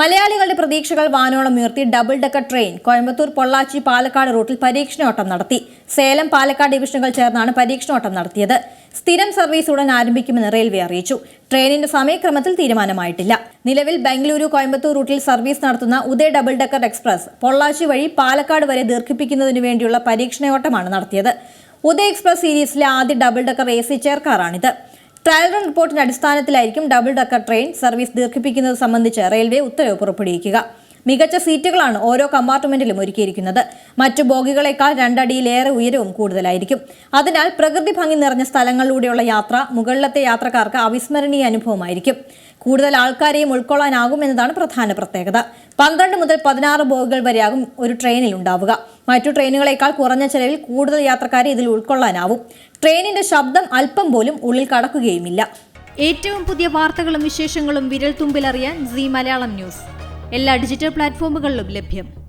മലയാളികളുടെ പ്രതീക്ഷകൾ വാനോളം ഉയർത്തി double decker train Coimbatore Pollachi Palakkad റൂട്ടിൽ പരീക്ഷണോട്ടം നടത്തി. സേലം പാലക്കാട് ഡിവിഷനുകൾ ചേർന്നാണ് പരീക്ഷണോട്ടം നടത്തിയത്. സ്ഥിരം സർവീസ് ഉടൻ ആരംഭിക്കുമെന്ന് റെയിൽവേ അറിയിച്ചു. ട്രെയിനിന്റെ സമയക്രമത്തിൽ തീരുമാനമായിട്ടില്ല. നിലവിൽ ബംഗളൂരു കോയമ്പത്തൂർ റൂട്ടിൽ സർവീസ് നടത്തുന്ന Uday double decker express Pollachi വഴി പാലക്കാട് വരെ ദീർഘിപ്പിക്കുന്നതിനു വേണ്ടിയുള്ള പരീക്ഷണയോട്ടമാണ് നടത്തിയത്. ഉദയ എക്സ്പ്രസ് സീരീസിലെ ആദ്യ double decker A C chair കാറാണിത് trial run റിപ്പോർട്ടിന്റെ അടിസ്ഥാനത്തിലായിരിക്കും ഡബിൾ ഡക്കർ ട്രെയിൻ സർവീസ് ദീർഘിപ്പിക്കുന്നത് സംബന്ധിച്ച് റെയിൽവേ ഉത്തരവ് പുറപ്പെടുവിക്കുക. മികച്ച സീറ്റുകളാണ് ഓരോ കമ്പാർട്ട്മെന്റിലും ഒരുക്കിയിരിക്കുന്നത്. മറ്റു ബോഗികളെക്കാൾ രണ്ടടിയിലേറെ ഉയരവും കൂടുതലായിരിക്കും. അതിനാൽ പ്രകൃതി ഭംഗി നിറഞ്ഞ സ്ഥലങ്ങളിലൂടെയുള്ള യാത്ര മുകളിലത്തെ യാത്രക്കാർക്ക് അവിസ്മരണീയ അനുഭവമായിരിക്കും. കൂടുതൽ ആൾക്കാരെയും ഉൾക്കൊള്ളാനാകും എന്നതാണ് പ്രധാന പ്രത്യേകത. പന്ത്രണ്ട് മുതൽ പതിനാറ് ബോഗികൾ വരെയാകും ഒരു ട്രെയിനിൽ ഉണ്ടാവുക. മറ്റു ട്രെയിനുകളേക്കാൾ കുറഞ്ഞ ചെലവിൽ കൂടുതൽ യാത്രക്കാരെ ഇതിൽ ഉൾക്കൊള്ളാനാവും. ട്രെയിനിന്റെ ശബ്ദം അല്പം പോലും ഉള്ളിൽ കടക്കുകയുമില്ല. ഏറ്റവും പുതിയ വാർത്തകളും വിശേഷങ്ങളും വിരൽ തുമ്പിലറിയാൻ സി മലയാളം ന്യൂസ്. എല്ലാ ഡിജിറ്റൽ പ്ലാറ്റ്ഫോമുകളിലും ലഭ്യം.